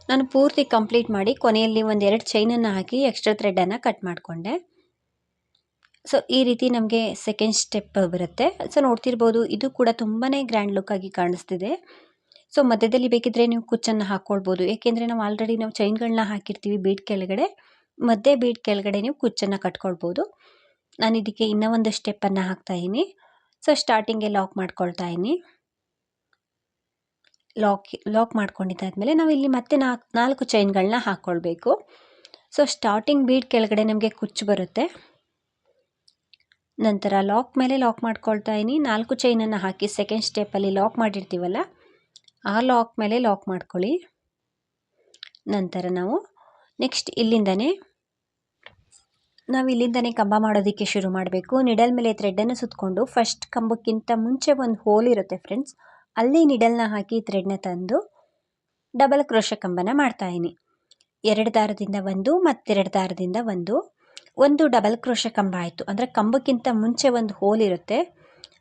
ನಾನು ಪೂರ್ತಿ ಕಂಪ್ಲೀಟ್ ಮಾಡಿ ಕೊನೆಯಲ್ಲಿ ಒಂದೆರಡು ಚೈನನ್ನು ಹಾಕಿ ಎಕ್ಸ್ಟ್ರಾ ಥ್ರೆಡನ್ನು ಕಟ್ ಮಾಡಿಕೊಂಡೆ. ಸೊ ಈ ರೀತಿ ನಮಗೆ ಸೆಕೆಂಡ್ ಸ್ಟೆಪ್ ಬರುತ್ತೆ. ಸೊ ನೋಡ್ತಿರ್ಬೋದು ಇದು ಕೂಡ ತುಂಬಾ ಗ್ರ್ಯಾಂಡ್ ಲುಕ್ ಆಗಿ ಕಾಣಿಸ್ತಿದೆ. ಸೊ ಮಧ್ಯದಲ್ಲಿ ಬೇಕಿದ್ರೆ ನೀವು ಕುಚ್ಚನ್ನು ಹಾಕ್ಕೊಳ್ಬೋದು ಏಕೆಂದರೆ ನಾವು ಆಲ್ರೆಡಿ ನಾವು ಚೈನ್ಗಳನ್ನ ಹಾಕಿರ್ತೀವಿ ಬೀಟ್ ಕೆಳಗಡೆ. ಮಧ್ಯೆ ಬೀಟ್ ಕೆಳಗಡೆ ನೀವು ಕುಚ್ಚನ್ನು ಕಟ್ಕೊಳ್ಬೋದು ನಾನು ಇದಕ್ಕೆ ಇನ್ನೂ ಒಂದು ಸ್ಟೆಪ್ಪನ್ನು ಹಾಕ್ತಾಯಿದ್ದೀನಿ ಸೊ ಸ್ಟಾರ್ಟಿಂಗೆ ಲಾಕ್ ಮಾಡ್ಕೊಳ್ತಾ ಇದ್ದೀನಿ. ಲಾಕ್ ಲಾಕ್ ಮಾಡ್ಕೊಂಡಿದ್ದಾದಮೇಲೆ ನಾವು ಇಲ್ಲಿ ಮತ್ತೆ ನಾಲ್ಕು ನಾಲ್ಕು ಚೈನ್ಗಳನ್ನ ಹಾಕ್ಕೊಳ್ಬೇಕು ಸೊ ಸ್ಟಾರ್ಟಿಂಗ್ ಬೀಡ್ ಕೆಳಗಡೆ ನಮಗೆ ಕುಚ್ಚು ಬರುತ್ತೆ. ನಂತರ ಲಾಕ್ ಮೇಲೆ ಲಾಕ್ ಮಾಡ್ಕೊಳ್ತಾ ಇದ್ದೀನಿ. ನಾಲ್ಕು ಚೈನನ್ನು ಹಾಕಿ ಸೆಕೆಂಡ್ ಸ್ಟೆಪ್ಪಲ್ಲಿ ಲಾಕ್ ಮಾಡಿರ್ತೀವಲ್ಲ, ಆ ಲಾಕ್ ಮೇಲೆ ಲಾಕ್ ಮಾಡ್ಕೊಳ್ಳಿ. ನಂತರ ನಾವು ನೆಕ್ಸ್ಟ್ ಇಲ್ಲಿಂದನೇ ನಾವು ಇಲ್ಲಿಂದನೇ ಕಂಬ ಮಾಡೋದಕ್ಕೆ ಶುರು ಮಾಡಬೇಕು. ನಿಡಲ್ ಮೇಲೆ ಥ್ರೆಡ್ಡನ್ನು ಸುತ್ತಕೊಂಡು ಫಸ್ಟ್ ಕಂಬಕ್ಕಿಂತ ಮುಂಚೆ ಒಂದು ಹೋಲ್ ಇರುತ್ತೆ ಫ್ರೆಂಡ್ಸ್ ಅಲ್ಲಿ ನಿಡಲ್ನ ಹಾಕಿ ಥ್ರೆಡ್ನ ತಂದು ಡಬಲ್ ಕ್ರೋಶ ಕಂಬನ ಮಾಡ್ತಾಯಿನಿ ಎರಡು ದಾರದಿಂದ ಒಂದು, ಮತ್ತೆರಡು ದಾರದಿಂದ ಒಂದು. ಒಂದು ಡಬಲ್ ಕ್ರೋಶ ಕಂಬ ಆಯಿತು. ಅಂದರೆ ಕಂಬಕ್ಕಿಂತ ಮುಂಚೆ ಒಂದು ಹೋಲ್ ಇರುತ್ತೆ.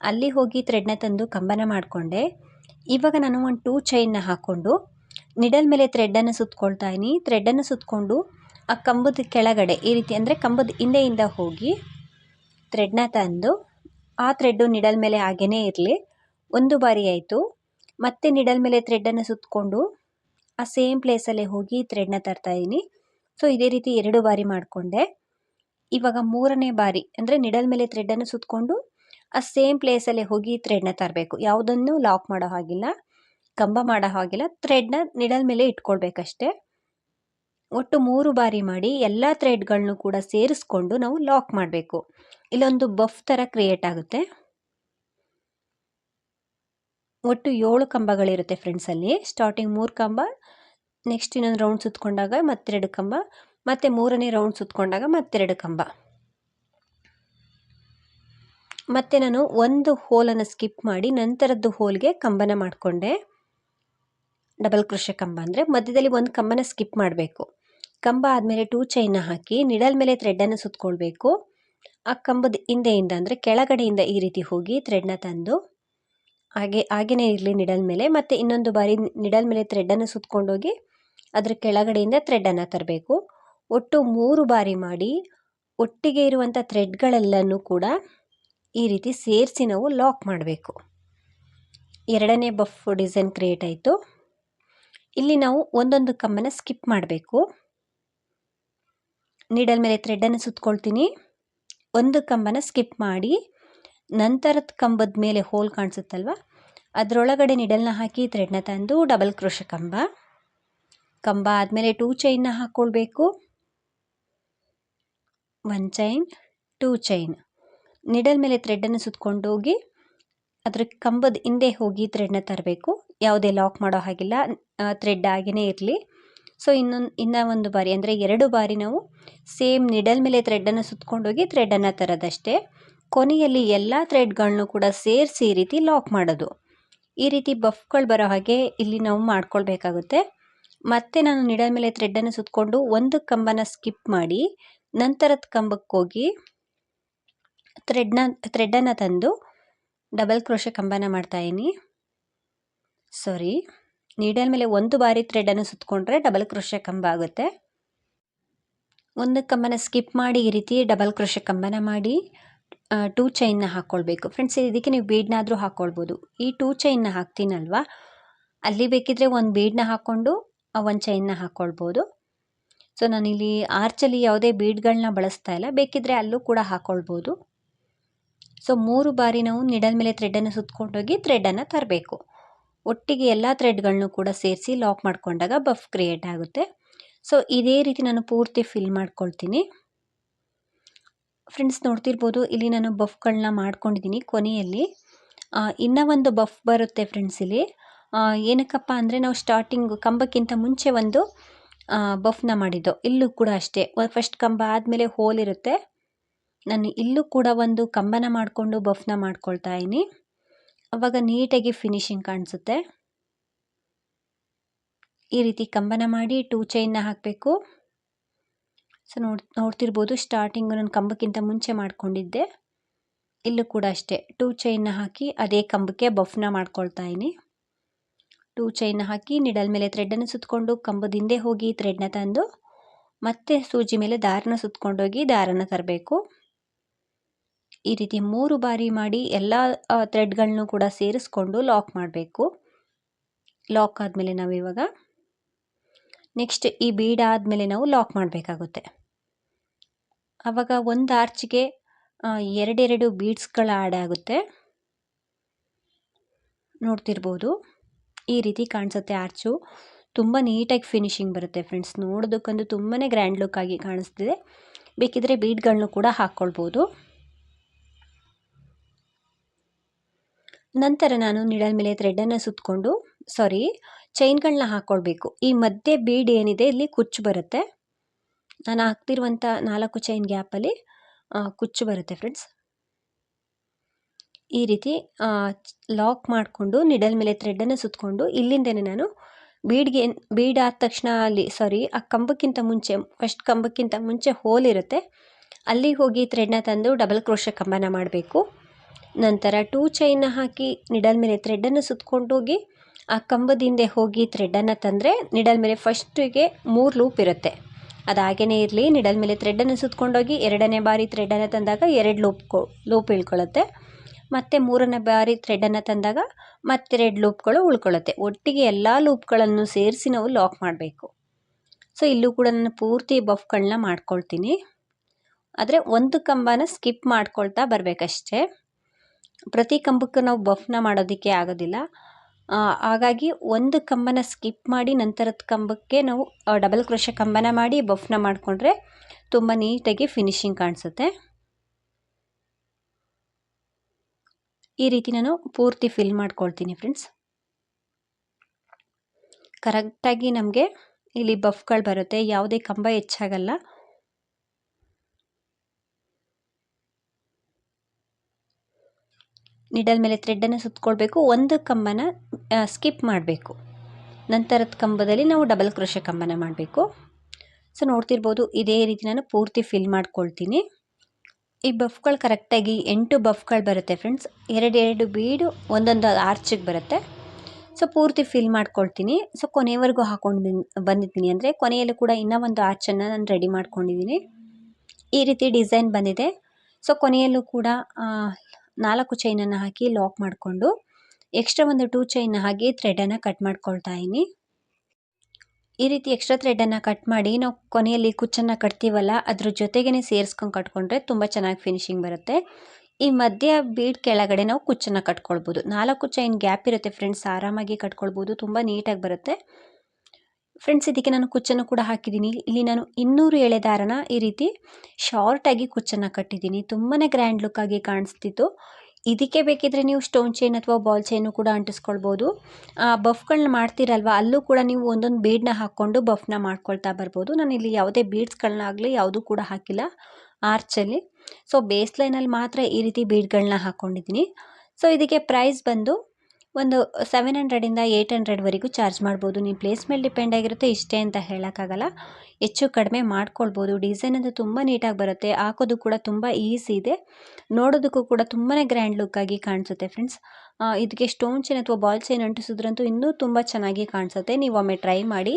ಅಲ್ಲಿ ಹೋಗಿ ಥ್ರೆಡ್ನ ತಂದು ಕಂಬನ ಮಾಡಿಕೊಂಡೆ. ಇವಾಗ ನಾನು ಒಂದು ಟೂ ಚೈನ್ನ ಹಾಕ್ಕೊಂಡು ನಿಡಲ್ ಮೇಲೆ ಥ್ರೆಡ್ಡನ್ನು ಸುತ್ತಕೊಳ್ತಾಯಿನಿ ಥ್ರೆಡ್ಡನ್ನು ಸುತ್ತಕೊಂಡು ಆ ಕಂಬದ ಕೆಳಗಡೆ ಈ ರೀತಿ ಅಂದರೆ ಕಂಬದ ಹಿಂದೆಯಿಂದ ಹೋಗಿ ಥ್ರೆಡ್ನ ತಂದು ಆ ಥ್ರೆಡ್ಡು ನಿಡಲ್ ಮೇಲೆ ಹಾಗೇ ಇರಲಿ. ಒಂದು ಬಾರಿ ಆಯಿತು. ಮತ್ತೆ ನಿಡಲ್ ಮೇಲೆ ಥ್ರೆಡ್ಡನ್ನು ಸುತ್ತಕೊಂಡು ಆ ಸೇಮ್ ಪ್ಲೇಸಲ್ಲೇ ಹೋಗಿ ಥ್ರೆಡ್ನ ತರ್ತಾಯಿದ್ದೀನಿ ಸೊ ಇದೇ ರೀತಿ ಎರಡು ಬಾರಿ ಮಾಡಿಕೊಂಡೆ. ಇವಾಗ ಮೂರನೇ ಬಾರಿ ಅಂದರೆ ನಿಡಲ್ ಮೇಲೆ ಥ್ರೆಡ್ಡನ್ನು ಸುತ್ತಕೊಂಡು ಆ ಸೇಮ್ ಪ್ಲೇಸಲ್ಲೇ ಹೋಗಿ ಥ್ರೆಡ್ನ ತರಬೇಕು. ಯಾವುದನ್ನು ಲಾಕ್ ಮಾಡೋ ಹಾಗಿಲ್ಲ, ಕಂಬ ಮಾಡೋ ಹಾಗಿಲ್ಲ ಥ್ರೆಡ್ನ ನಿಡಲ್ ಮೇಲೆ ಇಟ್ಕೊಳ್ಬೇಕಷ್ಟೆ. ಒಟ್ಟು ಮೂರು ಬಾರಿ ಮಾಡಿ ಎಲ್ಲ ಥ್ರೆಡ್ಗಳನ್ನು ಕೂಡ ಸೇರಿಸ್ಕೊಂಡು ನಾವು ಲಾಕ್ ಮಾಡಬೇಕು. ಇಲ್ಲೊಂದು ಬಫ್ ಥರ ಕ್ರಿಯೇಟ್ ಆಗುತ್ತೆ. ಒಟ್ಟು ಏಳು ಕಂಬಗಳಿರುತ್ತೆ ಫ್ರೆಂಡ್ಸಲ್ಲಿ ಸ್ಟಾರ್ಟಿಂಗ್ ಮೂರು ಕಂಬ, ನೆಕ್ಸ್ಟ್ ಇನ್ನೊಂದು ರೌಂಡ್ ಸುತ್ತಕೊಂಡಾಗ ಮತ್ತೆರಡು ಕಂಬ, ಮತ್ತು ಮೂರನೇ ರೌಂಡ್ ಸುತ್ತಕೊಂಡಾಗ ಮತ್ತೆರಡು ಕಂಬ. ಮತ್ತೆ ನಾನು ಒಂದು ಹೋಲನ್ನು ಸ್ಕಿಪ್ ಮಾಡಿ ನಂತರದ್ದು ಹೋಲ್ಗೆ ಕಂಬನ ಮಾಡಿಕೊಂಡೆ. ಡಬಲ್ ಕ್ರೋಶೆ ಕಂಬ ಅಂದರೆ ಮಧ್ಯದಲ್ಲಿ ಒಂದು ಕಂಬನ ಸ್ಕಿಪ್ ಮಾಡಬೇಕು. ಕಂಬ ಆದಮೇಲೆ ಟೂ ಚೈನ ಹಾಕಿ ನಿಡಲ್ ಮೇಲೆ ಥ್ರೆಡ್ಡನ್ನು ಸುತ್ತಕೊಳ್ಬೇಕು ಆ ಕಂಬದ ಹಿಂದೆಯಿಂದ ಅಂದರೆ ಕೆಳಗಡೆಯಿಂದ ಈ ರೀತಿ ಹೋಗಿ ಥ್ರೆಡ್ನ ತಂದು ಹಾಗೆ ಹಾಗೆಯೇ ಇರಲಿ ನಿಡಲ್ ಮೇಲೆ ಮತ್ತು ಇನ್ನೊಂದು ಬಾರಿ ನಿಡಲ್ ಮೇಲೆ ಥ್ರೆಡ್ಡನ್ನು ಸುತ್ತಕೊಂಡೋಗಿ ಅದರ ಕೆಳಗಡೆಯಿಂದ ಥ್ರೆಡ್ಡನ್ನು ತರಬೇಕು. ಒಟ್ಟು ಮೂರು ಬಾರಿ ಮಾಡಿ ಒಟ್ಟಿಗೆ ಇರುವಂಥ ಥ್ರೆಡ್ಗಳೆಲ್ಲನೂ ಕೂಡ ಈ ರೀತಿ ಸೇರಿಸಿ ನಾವು ಲಾಕ್ ಮಾಡಬೇಕು. ಎರಡನೇ ಬಫ್ ಡಿಸೈನ್ ಕ್ರಿಯೇಟ್ ಆಯಿತು. ಇಲ್ಲಿ ನಾವು ಒಂದೊಂದು ಕಮ್ಮನ್ನು ಸ್ಕಿಪ್ ಮಾಡಬೇಕು. ನೀಡಲ್ ಮೇಲೆ ಥ್ರೆಡ್ಡನ್ನು ಸುತ್ಕೊಳ್ತೀನಿ. ಒಂದು ಕಂಬನ ಸ್ಕಿಪ್ ಮಾಡಿ, ನಂತರದ ಕಂಬದ ಮೇಲೆ ಹೋಲ್ ಕಾಣಿಸುತ್ತಲ್ವ? ಅದರೊಳಗಡೆ ನಿಡಲ್ನ ಹಾಕಿ ಥ್ರೆಡ್ನ ತಂದು ಡಬಲ್ ಕ್ರೋಶ ಕಂಬ. ಕಂಬ ಆದಮೇಲೆ ಟೂ ಚೈನ್ನ ಹಾಕ್ಕೊಳ್ಬೇಕು one chain two chain needle ಮೇಲೆ ಥ್ರೆಡ್ಡನ್ನು ಸುತ್ಕೊಂಡೋಗಿ ಅದ್ರ ಕಂಬದ ಹಿಂದೆ ಹೋಗಿ ಥ್ರೆಡ್ನ ತರಬೇಕು. ಯಾವುದೇ ಲಾಕ್ ಮಾಡೋ ಹಾಗಿಲ್ಲ. ಥ್ರೆಡ್ ಆಗಿಯೇ ಇರಲಿ. ಸೊ ಇನ್ನೊಂದು, ಇನ್ನೂ ಒಂದು ಬಾರಿ, ಅಂದರೆ ಎರಡು ಬಾರಿ ನಾವು ಸೇಮ್ ನಿಡಲ್ ಮೇಲೆ ಥ್ರೆಡನ್ನು ಸುತ್ಕೊಂಡೋಗಿ ಥ್ರೆಡನ್ನು ತರೋದಷ್ಟೇ. ಕೊನೆಯಲ್ಲಿ ಎಲ್ಲ ಥ್ರೆಡ್ಗಳನ್ನೂ ಕೂಡ ಸೇರಿಸಿ ಈ ರೀತಿ ಲಾಕ್ ಮಾಡೋದು. ಈ ರೀತಿ ಬಫ್ಗಳು ಬರೋ ಹಾಗೆ ಇಲ್ಲಿ ನಾವು ಮಾಡ್ಕೊಳ್ಬೇಕಾಗುತ್ತೆ. ಮತ್ತೆ ನಾನು ನಿಡಲ್ ಮೇಲೆ ಥ್ರೆಡ್ಡನ್ನು ಸುತ್ತಕೊಂಡು ಒಂದು ಕಂಬನ ಸ್ಕಿಪ್ ಮಾಡಿ, ನಂತರದ ಕಂಬಕ್ಕೆ ಹೋಗಿ ಥ್ರೆಡ್ನ ಥ್ರೆಡನ್ನು ತಂದು ಡಬಲ್ ಕ್ರೋಶೆ ಕಂಬನ ಮಾಡ್ತಾಯಿನಿ ಸಾರಿ ನೀಡಲ್ ಮೇಲೆ ಒಂದು ಬಾರಿ ಥ್ರೆಡನ್ನು ಸುತ್ತಕೊಂಡ್ರೆ ಡಬಲ್ ಕ್ರೋಶೆ ಕಂಬ ಆಗುತ್ತೆ. ಒಂದು ಕಂಬನ ಸ್ಕಿಪ್ ಮಾಡಿ ಈ ರೀತಿ ಡಬಲ್ ಕ್ರೋಶೆ ಕಂಬನ ಮಾಡಿ ಟೂ ಚೈನ್ನ ಹಾಕ್ಕೊಳ್ಬೇಕು ಫ್ರೆಂಡ್ಸ್ ಇದಕ್ಕೆ ನೀವು ಬೀಡ್ನಾದರೂ ಹಾಕ್ಕೊಳ್ಬೋದು ಈ ಟೂ ಚೈನ್ನ ಹಾಕ್ತೀನಲ್ವಾ? ಅಲ್ಲಿ ಬೇಕಿದ್ರೆ ಒಂದು ಬೀಡನ್ನ ಹಾಕ್ಕೊಂಡು ಒಂದು ಚೈನ್ನ ಹಾಕ್ಕೊಳ್ಬೋದು ಸೊ ನಾನಿಲ್ಲಿ ಆರ್ಚಲ್ಲಿ ಯಾವುದೇ ಬೀಡ್ಗಳನ್ನ ಬಳಸ್ತಾ ಇಲ್ಲ. ಬೇಕಿದ್ರೆ ಅಲ್ಲೂ ಕೂಡ ಹಾಕ್ಕೊಳ್ಬೋದು ಸೊ ಮೂರು ಬಾರಿ ನಾವು ನಿಡಲ್ ಮೇಲೆ ಥ್ರೆಡನ್ನು ಸುತ್ಕೊಂಡೋಗಿ ಥ್ರೆಡನ್ನು ತರಬೇಕು. ಒಟ್ಟಿಗೆ ಎಲ್ಲ ಥ್ರೆಡ್ಗಳನ್ನೂ ಕೂಡ ಸೇರಿಸಿ ಲಾಕ್ ಮಾಡಿಕೊಂಡಾಗ ಬಫ್ ಕ್ರಿಯೇಟ್ ಆಗುತ್ತೆ. ಸೊ ಇದೇ ರೀತಿ ನಾನು ಪೂರ್ತಿ ಫಿಲ್ ಮಾಡ್ಕೊಳ್ತೀನಿ. ಫ್ರೆಂಡ್ಸ್ ನೋಡ್ತಿರ್ಬೋದು, ಇಲ್ಲಿ ನಾನು ಬಫ್ಗಳನ್ನ ಮಾಡ್ಕೊಂಡಿದ್ದೀನಿ ಕೊನೆಯಲ್ಲಿ. ಇನ್ನೂ ಒಂದು ಬಫ್ ಬರುತ್ತೆ ಫ್ರೆಂಡ್ಸ್ ಇಲ್ಲಿ. ಏನಕ್ಕಪ್ಪ ಅಂದರೆ ನಾವು ಸ್ಟಾರ್ಟಿಂಗ್ ಕಂಬಕ್ಕಿಂತ ಮುಂಚೆ ಒಂದು ಬಫ್ನ ಮಾಡಿದ್ದು. ಇಲ್ಲೂ ಕೂಡ ಅಷ್ಟೇ. ಫಸ್ಟ್ ಕಂಬ ಆದಮೇಲೆ ಹೋಲ್ ಇರುತ್ತೆ. ನಾನು ಇಲ್ಲೂ ಕೂಡ ಒಂದು ಕಂಬನ ಮಾಡಿಕೊಂಡು ಬಫ್ನ ಮಾಡ್ಕೊಳ್ತಾ ಇದ್ದೀನಿ. ಅವಾಗ ನೀಟಾಗಿ ಫಿನಿಶಿಂಗ್ ಕಾಣಿಸುತ್ತೆ. ಈ ರೀತಿ ಕಂಬನ ಮಾಡಿ ಟೂ ಚೈನ್ನ ಹಾಕಬೇಕು. ಸೊ ನೋಡ್, ನೋಡ್ತಿರ್ಬೋದು ಸ್ಟಾರ್ಟಿಂಗು ನಾನು ಕಂಬಕ್ಕಿಂತ ಮುಂಚೆ ಮಾಡ್ಕೊಂಡಿದ್ದೆ. ಇಲ್ಲೂ ಕೂಡ ಅಷ್ಟೇ ಟೂ ಚೈನ್ನ ಹಾಕಿ ಅದೇ ಕಂಬಕ್ಕೆ ಬಫ್ನ ಮಾಡ್ಕೊಳ್ತಾ ಇದ್ದೀನಿ. ಟೂ ಚೈನ್ನ ಹಾಕಿ ನಿಡಲ್ ಮೇಲೆ ಥ್ರೆಡನ್ನು ಸುತ್ತಕೊಂಡು ಕಂಬದ ಹಿಂದೆ ಹೋಗಿ ಥ್ರೆಡ್ನ ತಂದು ಮತ್ತೆ ಸೂಜಿ ಮೇಲೆ ದಾರನ ಸುತ್ತಕೊಂಡೋಗಿ ದಾರನ ತರಬೇಕು. ಈ ರೀತಿ ಮೂರು ಬಾರಿ ಮಾಡಿ ಎಲ್ಲ ಥ್ರೆಡ್ಗಳನ್ನು ಕೂಡ ಸೇರಿಸ್ಕೊಂಡು ಲಾಕ್ ಮಾಡಬೇಕು. ಲಾಕ್ ಆದಮೇಲೆ ನಾವು ಇವಾಗ ನೆಕ್ಸ್ಟ್ ಈ ಬೀಡ್ ಆದಮೇಲೆ ನಾವು ಲಾಕ್ ಮಾಡಬೇಕಾಗುತ್ತೆ. ಆವಾಗ ಒಂದು ಆರ್ಚ್ಗೆ ಎರಡೆರಡು ಬೀಡ್ಸ್ಗಳ ಆ್ಯಡ್ ಆಗುತ್ತೆ. ನೋಡ್ತಿರ್ಬೋದು. ಈ ರೀತಿ ಕಾಣಿಸುತ್ತೆ ಆರ್ಚು ತುಂಬ ನೀಟಾಗಿ ಫಿನಿಶಿಂಗ್ ಬರುತ್ತೆ ಫ್ರೆಂಡ್ಸ್ ನೋಡೋದಕ್ಕಂದು ತುಂಬಾ ಗ್ರ್ಯಾಂಡ್ ಲುಕ್ ಆಗಿ ಕಾಣಿಸ್ತಿದೆ. ಬೇಕಿದ್ರೆ ಬೀಡ್ಗಳನ್ನು ಕೂಡ ಹಾಕ್ಕೊಳ್ಬೋದು. ನಂತರ ನಾನು ನಿಡಲ್ ಮೇಲೆ ಥ್ರೆಡನ್ನು ಸುತ್ತಕೊಂಡು ಸಾರಿ ಚೈನ್ಗಳನ್ನ ಹಾಕ್ಕೊಳ್ಬೇಕು ಈ ಮಧ್ಯೆ ಬೀಡ್ ಏನಿದೆ, ಇಲ್ಲಿ ಕುಚ್ಚು ಬರುತ್ತೆ. ನಾನು ಹಾಕ್ತಿರುವಂಥ ನಾಲ್ಕು ಚೈನ್ ಗ್ಯಾಪಲ್ಲಿ ಕುಚ್ಚು ಬರುತ್ತೆ ಫ್ರೆಂಡ್ಸ್ ಈ ರೀತಿ ಲಾಕ್ ಮಾಡಿಕೊಂಡು ನಿಡಲ್ ಮೇಲೆ ಥ್ರೆಡ್ಡನ್ನು ಸುತ್ತಕೊಂಡು ಇಲ್ಲಿಂದನೇ ನಾನು ಬೀಡ್ಗೆ ಬೀಡ್ ಆದ ತಕ್ಷಣ ಅಲ್ಲಿ ಸಾರಿ ಆ ಕಂಬಕ್ಕಿಂತ ಮುಂಚೆ ಫಸ್ಟ್ ಕಂಬಕ್ಕಿಂತ ಮುಂಚೆ ಹೋಲ್ ಇರುತ್ತೆ. ಅಲ್ಲಿಗೆ ಹೋಗಿ ಥ್ರೆಡ್ನ ತಂದು ಡಬಲ್ ಕ್ರೋಶ ಕಂಬನ ಮಾಡಬೇಕು. ನಂತರ ಟೂ ಚೈನ್ನ ಹಾಕಿ ನಿಡಲ್ ಮೇಲೆ ಥ್ರೆಡನ್ನು ಸುತ್ಕೊಂಡೋಗಿ ಆ ಕಂಬದಿಂದ ಹೋಗಿ ಥ್ರೆಡನ್ನು ತಂದರೆ ನಿಡಲ್ ಮೇಲೆ ಫಸ್ಟಿಗೆ ಮೂರು ಲೂಪ್ ಇರುತ್ತೆ. ಅದು ಹಾಗೇ ಇರಲಿ ನಿಡಲ್ ಮೇಲೆ ಥ್ರೆಡನ್ನು ಸುತ್ಕೊಂಡೋಗಿ ಎರಡನೇ ಬಾರಿ ಥ್ರೆಡನ್ನು ತಂದಾಗ ಎರಡು ಲೂಪ್ ಲೂಪ್ ಇಳ್ಕೊಳ್ಳುತ್ತೆ. ಮತ್ತು ಮೂರನೇ ಬಾರಿ ಥ್ರೆಡನ್ನು ತಂದಾಗ ಮತ್ತೆರಡು ಲೂಪ್ಗಳು ಉಳ್ಕೊಳ್ಳುತ್ತೆ. ಒಟ್ಟಿಗೆ ಎಲ್ಲ ಲೂಪ್ಗಳನ್ನು ಸೇರಿಸಿ ನಾವು ಲಾಕ್ ಮಾಡಬೇಕು. ಸೊ ಇಲ್ಲೂ ಕೂಡ ನಾನು ಪೂರ್ತಿ ಬಫ್ಗಳನ್ನ ಮಾಡ್ಕೊಳ್ತೀನಿ. ಆದರೆ ಒಂದು ಕಂಬನ ಸ್ಕಿಪ್ ಮಾಡ್ಕೊಳ್ತಾ ಬರಬೇಕಷ್ಟೇ. ಪ್ರತಿ ಕಂಬಕ್ಕೂ ನಾವು ಬಫ್ನ ಮಾಡೋದಕ್ಕೆ ಆಗೋದಿಲ್ಲ. ಹಾಗಾಗಿ ಒಂದು ಕಂಬನ ಸ್ಕಿಪ್ ಮಾಡಿ ನಂತರದ ಕಂಬಕ್ಕೆ ನಾವು ಡಬಲ್ ಕ್ರೋಶ ಕಂಬನ ಮಾಡಿ ಬಫ್ನ ಮಾಡಿಕೊಂಡ್ರೆ ತುಂಬ ನೀಟಾಗಿ ಫಿನಿಶಿಂಗ್ ಕಾಣಿಸುತ್ತೆ. ಈ ರೀತಿ ನಾನು ಪೂರ್ತಿ ಫಿಲ್ ಮಾಡ್ಕೊಳ್ತೀನಿ ಫ್ರೆಂಡ್ಸ್. ಕರೆಕ್ಟಾಗಿ ನಮಗೆ ಇಲ್ಲಿ ಬಫ್ಗಳು ಬರುತ್ತೆ. ಯಾವುದೇ ಕಂಬ ಹೆಚ್ಚಾಗಲ್ಲ. ನಿಡಲ್ ಮೇಲೆ ಥ್ರೆಡ್ಡನ್ನು ಸುತ್ತಕೊಳ್ಬೇಕು ಒಂದು ಕಂಬನ ಸ್ಕಿಪ್ ಮಾಡಬೇಕು. ನಂತರದ ಕಂಬದಲ್ಲಿ ನಾವು ಡಬಲ್ ಕ್ರೋಶ ಕಂಬನ ಮಾಡಬೇಕು. ಸೊ ನೋಡ್ತಿರ್ಬೋದು ಇದೇ ರೀತಿ ನಾನು ಪೂರ್ತಿ ಫಿಲ್ ಮಾಡ್ಕೊಳ್ತೀನಿ. ಈ ಬಫ್ಗಳು ಕರೆಕ್ಟಾಗಿ ಎಂಟು ಬಫ್ಗಳು ಬರುತ್ತೆ ಫ್ರೆಂಡ್ಸ್ ಎರಡೆರಡು ಬೀಡು, ಒಂದೊಂದು ಆರ್ಚಿಗೆ ಬರುತ್ತೆ. ಸೊ ಪೂರ್ತಿ ಫಿಲ್ ಮಾಡ್ಕೊಳ್ತೀನಿ. ಸೊ ಕೊನೆಯವರೆಗೂ ಹಾಕೊಂಡು ಬಂದಿದ್ದೀನಿ ಅಂದರೆ ಕೊನೆಯಲ್ಲೂ ಕೂಡ ಇನ್ನೂ ಒಂದು ಆರ್ಚನ್ನು ನಾನು ರೆಡಿ ಮಾಡ್ಕೊಂಡಿದ್ದೀನಿ. ಈ ರೀತಿ ಡಿಸೈನ್ ಬಂದಿದೆ. ಸೊ ಕೊನೆಯಲ್ಲೂ ಕೂಡ ನಾಲ್ಕು ಚೈನನ್ನು ಹಾಕಿ ಲಾಕ್ ಮಾಡಿಕೊಂಡು ಎಕ್ಸ್ಟ್ರಾ ಒಂದು ಟೂ ಚೈನ್ ಹಾಕಿ ಥ್ರೆಡನ್ನು ಕಟ್ ಮಾಡ್ಕೊಳ್ತಾ ಇದ್ದೀನಿ ಈ ರೀತಿ ಎಕ್ಸ್ಟ್ರಾ ಥ್ರೆಡನ್ನು ಕಟ್ ಮಾಡಿ ನಾವು ಕೊನೆಯಲ್ಲಿ ಕುಚ್ಚನ್ನು ಕಟ್ತೀವಲ್ಲ, ಅದ್ರ ಜೊತೆಗೇ ಸೇರಿಸ್ಕೊಂಡು ಕಟ್ಕೊಂಡ್ರೆ ತುಂಬ ಚೆನ್ನಾಗಿ ಫಿನಿಶಿಂಗ್ ಬರುತ್ತೆ. ಈ ಮಧ್ಯ ಬೀಡ್ ಕೆಳಗಡೆ ನಾವು ಕುಚ್ಚನ್ನು ಕಟ್ಕೊಳ್ಬೋದು. ನಾಲ್ಕು ಚೈನ್ ಗ್ಯಾಪ್ ಇರುತ್ತೆ ಫ್ರೆಂಡ್ಸ್ ಆರಾಮಾಗಿ ಕಟ್ಕೊಳ್ಬೋದು, ತುಂಬ ನೀಟಾಗಿ ಬರುತ್ತೆ. ಫ್ರೆಂಡ್ಸ್ ಇದಕ್ಕೆ ನಾನು ಕುಚ್ಚನ್ನು ಕೂಡ ಹಾಕಿದ್ದೀನಿ. ಇಲ್ಲಿ ನಾನು ಇನ್ನೂರು ಎಳೆ ದಾರನ ಈ ರೀತಿ ಶಾರ್ಟಾಗಿ ಕುಚ್ಚನ್ನು ಕಟ್ಟಿದ್ದೀನಿ. ತುಂಬಾ ಗ್ರ್ಯಾಂಡ್ ಲುಕ್ಕಾಗಿ ಕಾಣಿಸ್ತಿತ್ತು. ಇದಕ್ಕೆ ಬೇಕಿದ್ರೆ ನೀವು ಸ್ಟೋನ್ ಚೈನ್ ಅಥವಾ ಬಾಲ್ ಚೈನು ಕೂಡ ಅಂಟಿಸ್ಕೊಳ್ಬೋದು. ಬಫ್ಗಳನ್ನ ಮಾಡ್ತೀರಲ್ವ, ಅಲ್ಲೂ ಕೂಡ ನೀವು ಒಂದೊಂದು ಬೀಡ್ನ ಹಾಕ್ಕೊಂಡು ಬಫ್ನ ಮಾಡ್ಕೊಳ್ತಾ ಬರ್ಬೋದು. ನಾನು ಇಲ್ಲಿ ಯಾವುದೇ ಬೀಡ್ಸ್ಗಳನ್ನಾಗಲಿ ಯಾವುದೂ ಕೂಡ ಹಾಕಿಲ್ಲ ಆರ್ಚಲ್ಲಿ ಸೊ ಬೇಸ್ ಲೈನಲ್ಲಿ ಮಾತ್ರ ಈ ರೀತಿ ಬೀಡ್ಗಳನ್ನ ಹಾಕ್ಕೊಂಡಿದ್ದೀನಿ ಸೊ ಇದಕ್ಕೆ ಪ್ರೈಸ್ ಬಂದು ಒಂದು ಸೆವೆನ್ ಹಂಡ್ರೆಡಿಂದ ಏಯ್ಟ್ ಹಂಡ್ರೆಡ್ವರೆಗೂ ಚಾರ್ಜ್ ಮಾಡ್ಬೋದು. ನೀವು ಪ್ಲೇಸ್ ಮೇಲೆ ಡಿಪೆಂಡ್ ಆಗಿರುತ್ತೆ, ಇಷ್ಟೇ ಅಂತ ಹೇಳೋಕ್ಕಾಗಲ್ಲ. ಹೆಚ್ಚು ಕಡಿಮೆ ಮಾಡ್ಕೊಳ್ಬೋದು. ಡಿಸೈನ್ ಅದು ತುಂಬ ನೀಟಾಗಿ ಬರುತ್ತೆ. ಹಾಕೋದು ಕೂಡ ತುಂಬ ಈಸಿ ಇದೆ. ನೋಡೋದಕ್ಕೂ ಕೂಡ ತುಂಬಾ ಗ್ರ್ಯಾಂಡ್ ಲುಕ್ಕಾಗಿ ಕಾಣಿಸುತ್ತೆ ಫ್ರೆಂಡ್ಸ್ ಇದಕ್ಕೆ ಸ್ಟೋನ್ ಚೈನ್ ಅಥವಾ ಬಾಲ್ ಚೈನ್ ಅಂಟಿಸಿದ್ರಂತೂ ಇನ್ನೂ ತುಂಬ ಚೆನ್ನಾಗಿ ಕಾಣಿಸುತ್ತೆ. ನೀವು ಒಮ್ಮೆ ಟ್ರೈ ಮಾಡಿ.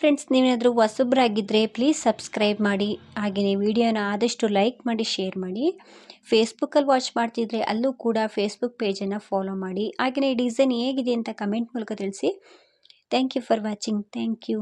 ಫ್ರೆಂಡ್ಸ್ ನೀವೇನಾದರೂ ಹೊಸಬ್ರಾಗಿದ್ದರೆ ಪ್ಲೀಸ್ ಸಬ್ಸ್ಕ್ರೈಬ್ ಮಾಡಿ. ಹಾಗೆಯೇ ವಿಡಿಯೋನ ಆದಷ್ಟು ಲೈಕ್ ಮಾಡಿ ಶೇರ್ ಮಾಡಿ. ಫೇಸ್ಬುಕ್ಕಲ್ಲಿ ವಾಚ್ ಮಾಡ್ತಿದ್ರೆ ಅಲ್ಲೂ ಕೂಡ ಫೇಸ್ಬುಕ್ ಪೇಜನ್ನು ಫಾಲೋ ಮಾಡಿ. ಹಾಗೆಯೇ ಡಿಸೈನ್ ಹೇಗಿದೆ ಅಂತ ಕಮೆಂಟ್ ಮೂಲಕ ತಿಳಿಸಿ. Thank you for watching thank you